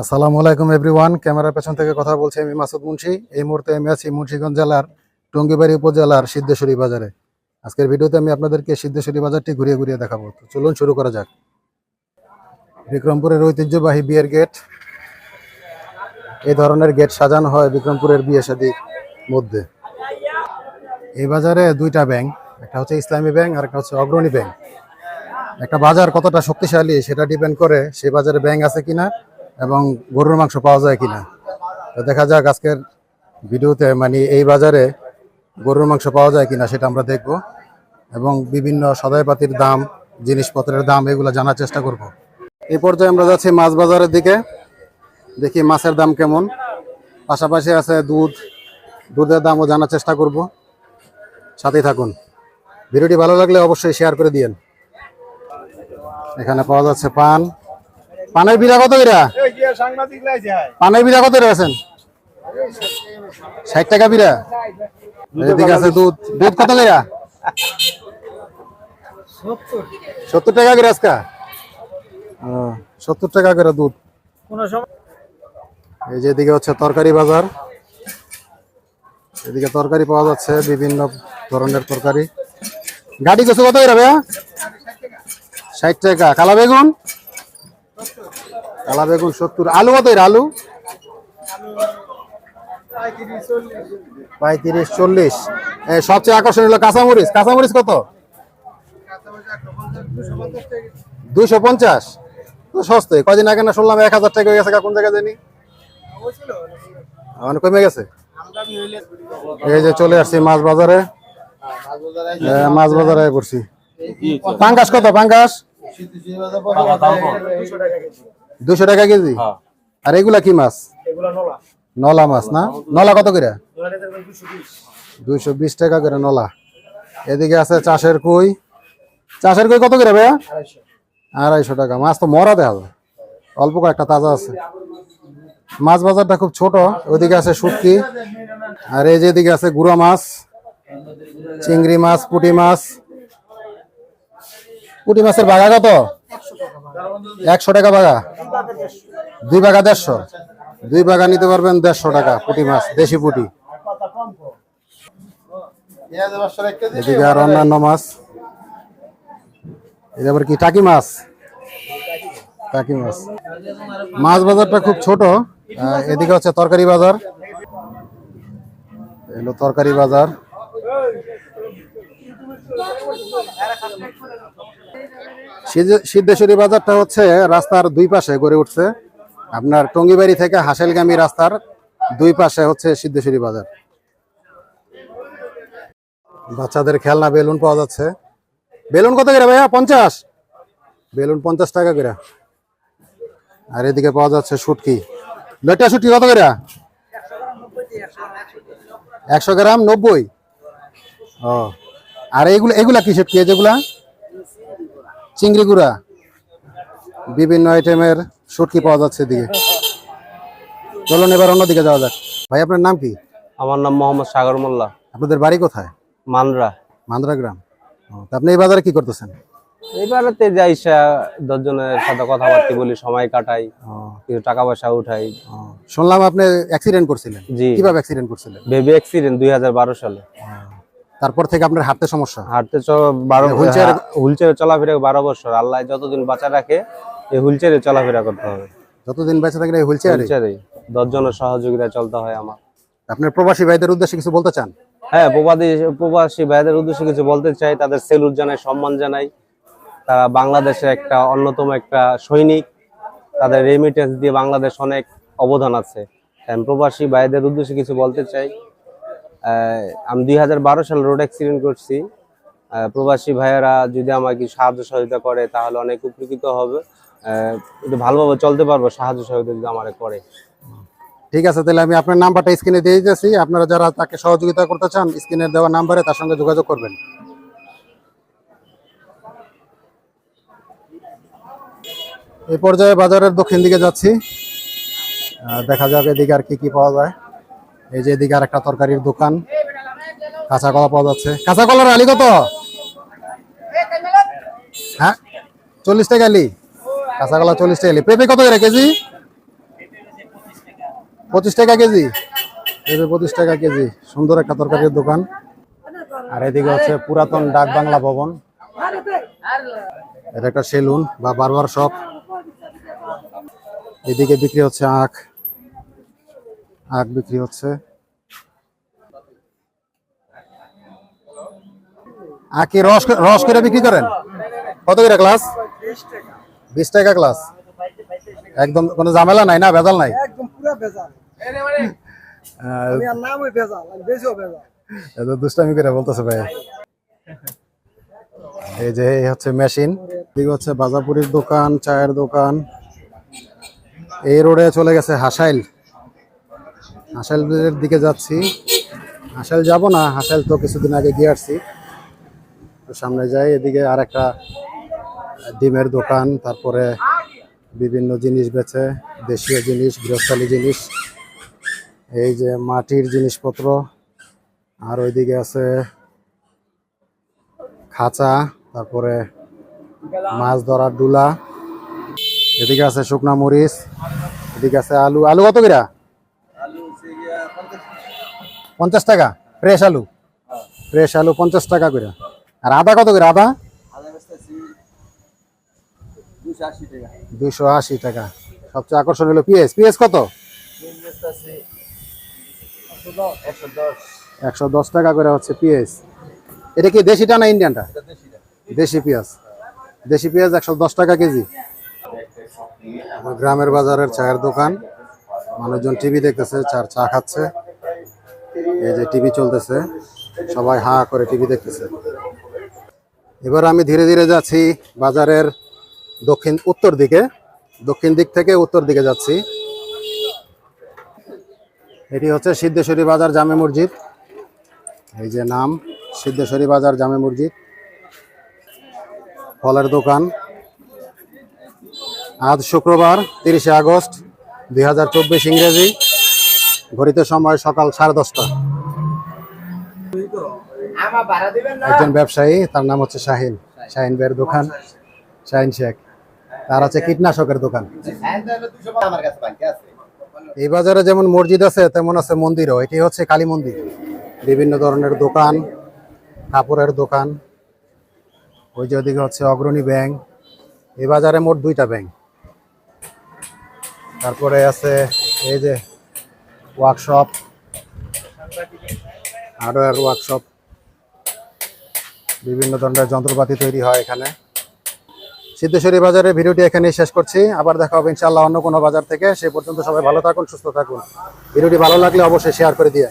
আসসালামু আলাইকুম এভরিওয়ান। ক্যামেরার পেছন থেকে কথা বলছি আমি মাসুদ মুন্সি। এই মুহূর্তে আমি আছি মুন্সিগঞ্জ জেলার টঙ্গিবাড়ি উপজেলার সিদ্ধেশ্বরী বাজারে। আজকের ভিডিওতে আমি আপনাদেরকে সিদ্ধেশ্বরী বাজারটি ঘুরিয়ে ঘুরিয়ে দেখাবো। তো চলুন শুরু করা যাক। বিক্রমপুরের ঐতিহ্যবাহী বিয়ের গেট। এই ধরনের গেট সাজানো হয় বিক্রমপুরের বিয়ে শাদির মধ্যে। এই বাজারে দুইটা ব্যাংক, একটা হচ্ছে ইসলামী ব্যাংক আর একটা হচ্ছে অগ্রণী ব্যাংক। একটা বাজার কতটা শক্তিশালী সেটা ডিপেন্ড করে সেই বাজারে ব্যাংক আছে কিনা। এবং গরুর মাংস পাওয়া যায় কিনা। তো দেখা যাক আজকের ভিডিওতে মানে এই বাজারে গরুর মাংস পাওয়া যায় কিনা সেটা আমরা দেখব এবং বিভিন্ন সদাইপাতির দাম, জিনিসপত্রের দাম এগুলো জানার চেষ্টা করব। এই পর্যায়ে আমরা যাচ্ছি মাছ বাজারের দিকে। দেখি মাছের দাম কেমন। পাশাপাশি আছে দুধ। দুধের দামও জানার চেষ্টা করব। সাথেই থাকুন। ভিডিওটি ভালো লাগলে অবশ্যই শেয়ার করে দিয়েন। এখানে পাওয়া যাচ্ছে পান। পানের বিড়া কত বিড়া পানের বিড়া কত আছেন ষাট টাকা বিড়া এদিকে আছে দুধ। দুধ কত করে? সত্তর টাকা করে আজকা। সত্তর টাকা করে দুধ। এই যে এদিকে হচ্ছে তরকারি বাজার। এদিকে তরকারি পাওয়া যাচ্ছে বিভিন্ন ধরনের তরকারি। গাড়ি কত কত করে ভাইয়া? ষাট টাকা। কালা বেগুন? কালা বেগুন সত্তর। আলু কত আলু? পঁয়ত্রিশ, চল্লিশ। সবচেয়ে আকর্ষণীয় হলো কাঁচামরিচ। কাঁচামরিচ কত? দুইশো পঞ্চাশ। তো সস্তায়। কদিন আগে না শুনলাম এক হাজার টাকা হয়ে গেছে কোন জায়গায় জানি? মানে কমে গেছে? এই যে চলে আসছি মাছ বাজারে। মাছ বাজারে করছি। পাঙ্গাস কত? পাঙ্গাস? দুশো টাকা কেজি? আর এগুলা কি মাছ? নলা। মাছ না? নলা কত করে? দুইশো বিশ। টাকা করে নলা। এদিকে আছে চাষের কই? চাষের কই কত করে ভাইয়া? আড়াইশো। টাকা। মাছ তো মরা দেখা যায়। অল্প কয়েকটা তাজা আছে। মাছ বাজারটা খুব ছোট। ওইদিকে আছে শুটকি। আর এই যে এদিকে আছে গুড়া মাছ চিংড়ি মাছ পুটি মাছ। পুঁটি মাছের বাগা কত? একশো টাকা বাগা। দুই বাগা দেড়শো। দুই বাগা নিতে পারবেন দেড়শো টাকা পুঁটি মাছ, দেশি পুঁটি। এদিকে আর অন্যান্য মাছ। এটা আবার কি, টাকি মাছ? টাকি মাছ। মাছ বাজারটা খুব ছোট। এদিকে হচ্ছে তরকারি বাজার। এলো তরকারি বাজার। সিদ্ধেশ্বরী বাজারটা হচ্ছে রাস্তার দুই পাশে গড়ে উঠছে। আপনার টঙ্গিবাড়ি থেকে হাসেলগামী রাস্তার দুই পাশে হচ্ছে সিদ্ধেশ্বরী বাজার। বাচ্চাদের খেলনা বেলুন পাওয়া যাচ্ছে। বেলুন কত করে ভাইয়া? পঞ্চাশ। বেলুন পঞ্চাশ টাকা করে। আর এদিকে পাওয়া যাচ্ছে শুটকি। লইটা শুটকি কত করে? একশো গ্রাম নব্বই। ও। আর এইগুলো এগুলা কি এই যেগুলা চিংড়ি গুঁড়া। বিভিন্ন আইটেমের শুটকি পাওয়া যাচ্ছে এদিকে। চলুন এবার অন্যদিকে যাওয়া যাক। ভাই আপনার নাম কি? আমার নাম মোহাম্মদ সাগর মোল্লা। আপনাদের বাড়ি কোথায়? মানরা মান্দ্রা গ্রাম। আপনি এই বাজারে কি করতেছেন? এইবারেতে যাইসা দশজনের সাথে কথাবার্তা বলি সময় কাটাই কিছু টাকা পয়সা উঠাই শুনলাম আপনি অ্যাক্সিডেন্ট করছিলেন। জি। কীভাবে অ্যাক্সিডেন্ট করছিলেন? বেবি অ্যাক্সিডেন্ট দুই হাজার বারো সালে। তারপর থেকে আপনার হাঁটতে সমস্যা? হাঁটতে বারো Wheelchair- হুইলচেয়ারে চলাফেরা বারো বছর। আল্লাহ যতদিন বাঁচা রাখে এই হুইলচেয়ারে চলাফেরা করতে হবে। যতদিন বেঁচে থাকেন এই হুইল চেয়ারে? হুইলচেয়ারে দশজনের সহযোগিতা চলতে হয় আমার। আপনার প্রবাসী ভাইদের উদ্দেশ্যে কিছু বলতে চান? হ্যাঁ প্রবাদী প্রবাসী ভাইদের উদ্দেশ্যে কিছু বলতে চাই। তাদের সেলুট জানাই সম্মান জানাই। তারা বাংলাদেশে একটা অন্যতম একটা সৈনিক। তাদের রেমিটেন্স দিয়ে বাংলাদেশ অনেক অবদান আছে। প্রবাসী ভাইদের উদ্দেশ্যে কিছু বলতে চাই। আমি দুই হাজার বারো সালে রোড অ্যাক্সিডেন্ট করছি। প্রবাসী ভাইয়েরা যদি আমাকে সাহায্য সহযোগিতা করে, তাহলে অনেক উপকৃত হবে। একটু ভালোভাবে চলতে পারব, সাহায্য সহযোগিতা যদি আমার করে। ঠিক আছে, তাহলে আমি আপনার নাম্বারটা স্ক্রিনে দিয়ে দিতেছি। আপনারা যারা তাকে সহযোগিতা করতে চান স্ক্রিনে দেওয়া নাম্বারে তার সঙ্গে যোগাযোগ করবেন। এই পর্যায়ে বাজারের দক্ষিণ দিকে যাচ্ছি। দেখা যাক এদিকে আর কি কি পাওয়া যায়। এই যে এদিকে আর একটা তরকারির দোকান। কাঁচা কলা পাওয়া যাচ্ছে। কাঁচা কলার আলি কত? হ্যাঁ? চল্লিশ টাকা আলি। কাঁচা কলা চল্লিশ টাকা পেঁপে কত করে কেজি? পঁচিশ টাকা কেজি। পেঁপে পঁচিশ টাকা কেজি। সুন্দর একটা তরকারির দোকান। আর এদিকে হচ্ছে পুরাতন ডাক বাংলা ভবন। এটা একটা সেলুন বা বারবার শপ। এদিকে বিক্রি হচ্ছে আখ। আখ বিক্রি হচ্ছে। আখ রস রস করে বিক্রি করেন? কত করে ক্লাস বিশ টাকা ক্লাস একদম কোনো ঝামেলা নাই না? ভেজাল নাই? দুষ্টামি করে বলতেছে ভাই এই যে এই হচ্ছে মেশিন। এদিকে হচ্ছে বাজাপুরির দোকান চায়ের দোকান। এই রোডে চলে গেছে হাসাইল। হাসাইলের দিকে যাচ্ছি। হাসাইল যাব না, হাসাইল তো কিছুদিন আগে গিয়ে আসছি। সামনে যাই, এদিকে আর একটা ডিমের দোকান, তারপরে বিভিন্ন জিনিস বেচে, দেশীয় জিনিস, গৃহস্থালী জিনিস, এই যে মাটির জিনিসপত্র, আর ওইদিকে আছে খাঁচা, তারপরে মাছ ধরার ডুলা, এদিকে আছে শুকনা মরিচ, এদিকে আছে আলু। আলু কত কিরা? পঞ্চাশ টাকা ফ্রেশ আলু। ফ্রেশ আলু পঞ্চাশ টাকা করে। আর আদা কত করে? আদা? দুইশো আশি টাকা। সবচেয়ে আকর্ষণ হলো পিএস পিএস কত? একশো দশ টাকা করে হচ্ছে পিএস এটা কি দেশিটা না ইন্ডিয়ানটা দেশি পেঁয়াজ। দেশি পেঁয়াজ একশো দশ টাকা কেজি। গ্রামের বাজারের চায়ের দোকান। মানুষজন টিভি দেখতেছে, চার চা খাচ্ছে। এই যে টিভি চলতেছে, সবাই হা করে টিভি দেখতেছে। এবার আমি ধীরে ধীরে যাচ্ছি বাজারের দক্ষিণ, উত্তর দিকে। দক্ষিণ দিক থেকে উত্তর দিকে যাচ্ছি। এটি হচ্ছে সিদ্ধেশ্বরী বাজার জামে মসজিদ। এই যে নাম, সিদ্ধেশ্বরী বাজার জামে মসজিদ। ফলের দোকান। আজ শুক্রবার, তিরিশে আগস্ট, দুই হাজার চব্বিশ ইংরেজি। ঘড়িতে সময় সকাল সাড়ে দশটা। একজন ব্যবসায়ী তার নাম হচ্ছে শাহিন। শাহিন ভাইয়ের দোকান। শাহিন শেখ। তার আছে কীটনাশকের দোকান। এই বাজারে যেমন মসজিদ আছে তেমন আছে মন্দিরও। এটি হচ্ছে কালী মন্দির। বিভিন্ন ধরনের দোকান কাপড়ের দোকান। ওই যে ওদিকে হচ্ছে অগ্রণী ব্যাংক। এই বাজারে মোট দুইটা ব্যাংক। তারপরে আছে এই যে ওয়ার্কশপ হার্ডওয়্যার ওয়ার্কশপ বিভিন্ন ধরনের যন্ত্রপাতি তৈরি হয় এখানে। সিদ্ধেশ্বরী বাজারের ভিডিওটি এখানেই শেষ করছি। আবার দেখা হবে ইনশাল্লাহ অন্য কোনো বাজার থেকে। সে পর্যন্ত সবাই ভালো থাকুন, সুস্থ থাকুন। ভিডিওটি ভালো লাগলে অবশ্যই শেয়ার করে দিয়ে